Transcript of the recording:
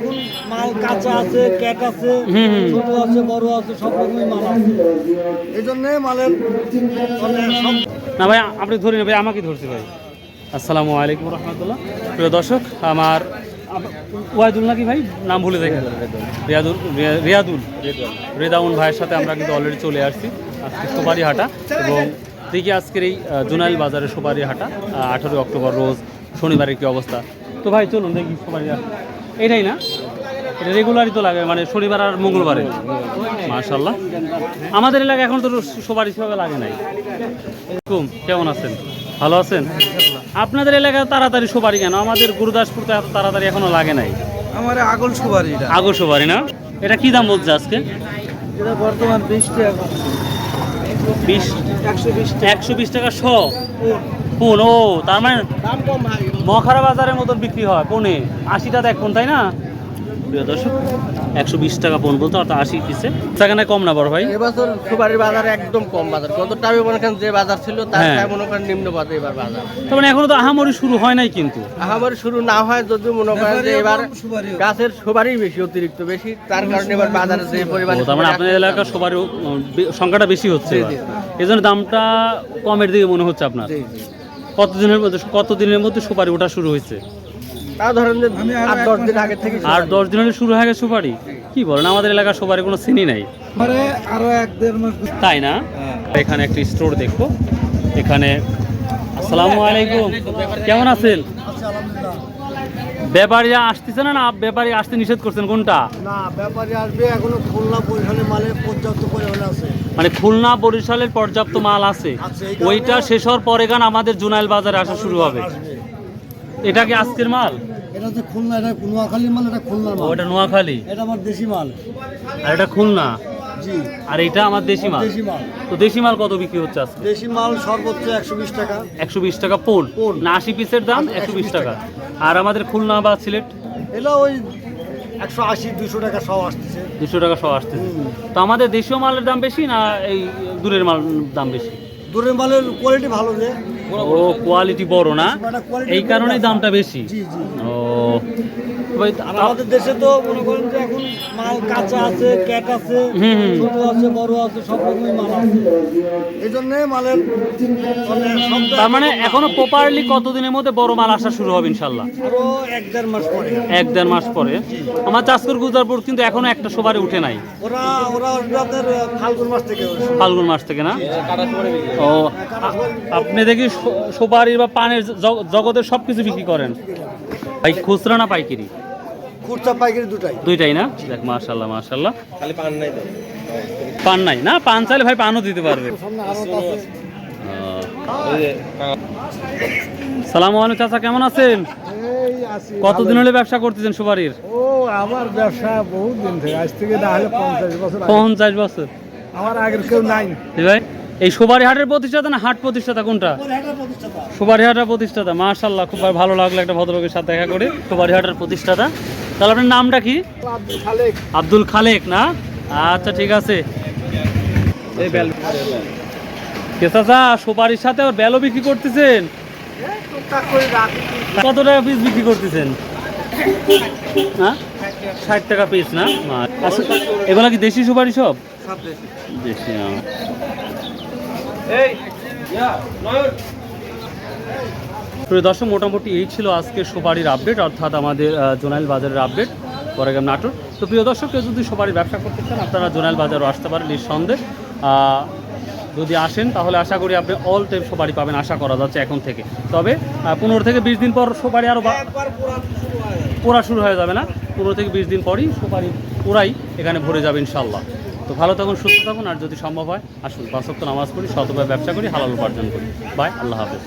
এখন মাল কাঁচা আছে ক্যাট আছে। ছোট আছে বড় আছে সব রকমই মাল আছে। এই জন্য মালের মানে না ভাই আপনি ধরে নেবে আমাকে ধরছি ভাই। আসসালামু আলাইকুম রহমতুল্লাহ। প্রিয় দর্শক আমার ওয়াইদুল নাকি ভাই? নাম ভুলে দেখেন রিয়াদুল রিয়া- রিয়াদুল। রেদাউন ভাইয়ের সাথে আমরা কিন্তু অলরেডি চলে আসছি। আজকে সুপারি হাটা এবং দেখি আজকের এই জুনাইল বাজারে সুপারি হাটা আঠারোই অক্টোবর রোজ শনিবারের কি অবস্থা। তো ভাই চলুন দেখি সুপারি হাট। এটাই না? এটা রেগুলারই তো লাগে মানে শনিবার আর মঙ্গলবারে। মাশাল্লাহ আমাদের এলাকায় এখন তো সুপারি হিসাবে লাগে নাই। কুম কেমন আছেন? ভালো আছেন? আপনাদের এলাকায় তাড়াতাড়ি সুপারি কেন? আমাদের গুরুদাসপুর তাড়াতাড়ি এখনও লাগে নাই। আমার আগল সুপারি এটা। আগো সুপারি না? এটা কি দাম বলছে আজকে? এটা বর্তমান বিশ টাকা। বিশ? একশো বিশ একশো বিশ টাকা শ। কোন? ও তার মানে মখারা বাজারের মতন বিক্রি হয় কোনে? আশিটা দেখ কোন তাই না? প্রিয় দর্শক একশো বিশ টাকা পণ বলতো অর্থাৎ আশি পিসে। সেখানে কম না বড় ভাই? এবছর সুপারির বাজার একদম কম বাজার। গত টাইমে মনে করেন যে বাজার ছিল তার হ্যাঁ। মনে করেন নিম্ন বাজার এবার বাজার। তার মানে এখনও তো আহামরি শুরু হয় নাই কিন্তু। আহামারি শুরু না হয় যদিও মনে করেন যে এবার গাছের সুপারি বেশি অতিরিক্ত বেশি। তার কারণে এবার বাজারে যে পরিমাণে তার মানে সুপারি আপনার এলাকার সবার সংখ্যাটা বেশি হচ্ছে জি, এবার। জি। এই জন্য দামটা কমের দিকে মনে হচ্ছে আপনার। কতদিনের মধ্যে কতদিনের মধ্যে সুপারি ওঠা শুরু হয়েছে? তা ধরেন যে আট দশ দিন আগে থেকে আর দশ দিনের শুরু হয়ে গেছে সুপারি? কি বলেন আমাদের এলাকার সুপারি কোনো চিনি নাই? আরও এক দেড় মাস তাই না? এখানে একটি স্টোর দেখব। এখানে আসসালামু আলাইকুম। কেমন আছেন? ব্যাপারীরা আসতেছে না না ব্যাপারী আসতে নিষেধ করছেন কোনটা? না ব্যাপারে আসবে এখনও খুলনা পরিশালে মালের পর্যাপ্ত পরিমাণে আছে। মানে খুলনা বরিশালের পর্যাপ্ত মাল আছে। ওইটা শেষ হওয়ার পরে গান আমাদের জুনাইল বাজারে আসা শুরু হবে। এটা কি আজকের মাল? এটা হচ্ছে খুলনা এটা নোয়াখালী মাল এটা খুলনার মাল। ওটা নোয়াখালী? এটা আমার দেশি মাল। আর এটা খুলনা? আর এটা আমার দেশি মাল। দেশি মাল। তো দেশি মাল কত বিক্রি হচ্ছে আজকে? দেশি মাল সর্বোচ্চ একশো বিশ টাকা। একশো বিশ টাকা পোল। না আশি পিসের দাম একশো বিশ টাকা। আর আমাদের খুলনা বা সিলেট? এটা ওই একশো আশি দুশো টাকা সব আসতেছে। দুশো টাকা সহ আসতেছে। তো আমাদের দেশীয় মালের দাম বেশি না এই দূরের মাল দাম বেশি? দূরের মালের কোয়ালিটি ভালো যে। ও কোয়ালিটি বড় না? এই কারণেই দামটা বেশি? ও আমাদের দেশে তো মনে করেন যে এখন মাল কাঁচা আছে ক্যাট আছে হুম, হুম। ছোট আছে বড় আছে সব রকমই মাল আছে। এই জন্য মালের মানে তার মানে এখনও প্রপারলি কতদিনের মধ্যে বড় মাল আসা শুরু হবে ইনশাল্লাহ আরও এক দেড় মাস পরে। এক দেড় মাস পরে। আমার চাষকর গুজারপুর কিন্তু এখনও একটা সবারে উঠে নাই। ওরা ওরা ওদের ফাল্গুন মাস থেকে ফাল্গুন মাস থেকে না? ও আপনি দেখি সুপারি বা পানের জগতের সব কিছু বিক্রি করেন। ভাই খুচরা না পাইকারি? খুচরা পাইকারি দুটাই। দুইটাই না? দেখ মাশাল্লাহ মাশাল্লাহ পান নাই তো? পান নাই না? পান চাইলে ভাই পানও দিতে পারবে। সালাম আলাইকুম চাচা কেমন আছেন? এই আছি কতদিন হলে ব্যবসা করতেছেন সুপারির? ও আমার ব্যবসা বহুত দিন থেকে আজ থেকে না হলে পঞ্চাশ বছর আগে। পঞ্চাশ বছর। আমার আগের কেউ নাই। জি ভাই। এই সুপারি হাটের প্রতিষ্ঠাতা না হাট প্রতিষ্ঠাতা কোনটা? সুপারি হাটের প্রতিষ্ঠাতা মাশাল্লাহ খুব ভালো লাগল একটা ভদ্রলোকের সাথে দেখা করে সুপারি হাটের প্রতিষ্ঠাতা। তাহলে আপনার নামটা কি? আব্দুল খালেক। না? আচ্ছা ঠিক আছে। সুপারির সাথে ওর বেলও বিক্রি করতেছেন? কত টাকা পিস বিক্রি করতেছেন? হ্যাঁ? ষাট টাকা পিস না? আচ্ছা, এগুলা কি দেশি সুপারি সব? দেশি হ্যাঁ। প্রিয় দর্শক মোটামুটি এই ছিল আজকে সুপারির আপডেট অর্থাৎ আমাদের জোনাইল বাজারের আপডেট পরেগাম নাটোর তো প্রিয় দর্শক কেউ যদি সুপারি ব্যবসা করতে চান আপনারা জোনাইল বাজারও আসতে পারেন নিঃসন্দেহে। যদি আসেন তাহলে আশা করি আপনি অল টাইম সুপারি পাবেন আশা করা যাচ্ছে এখন থেকে। তবে পনেরো থেকে বিশ দিন পর সুপারি আরও পোড়া শুরু হয়ে যাবে। না? পনেরো থেকে বিশ দিন পরই সুপারি পুরাই এখানে ভরে যাবে ইনশাল্লাহ তো ভালো থাকুন, সুস্থ থাকুন, আর যদি সম্ভব হয়, আসুন পাঁচক্ত নামাজ পড়ি শতভাবে ব্যবসা করি, হালাল উপার্জন করি। বাই, আল্লাহ হাফেজ।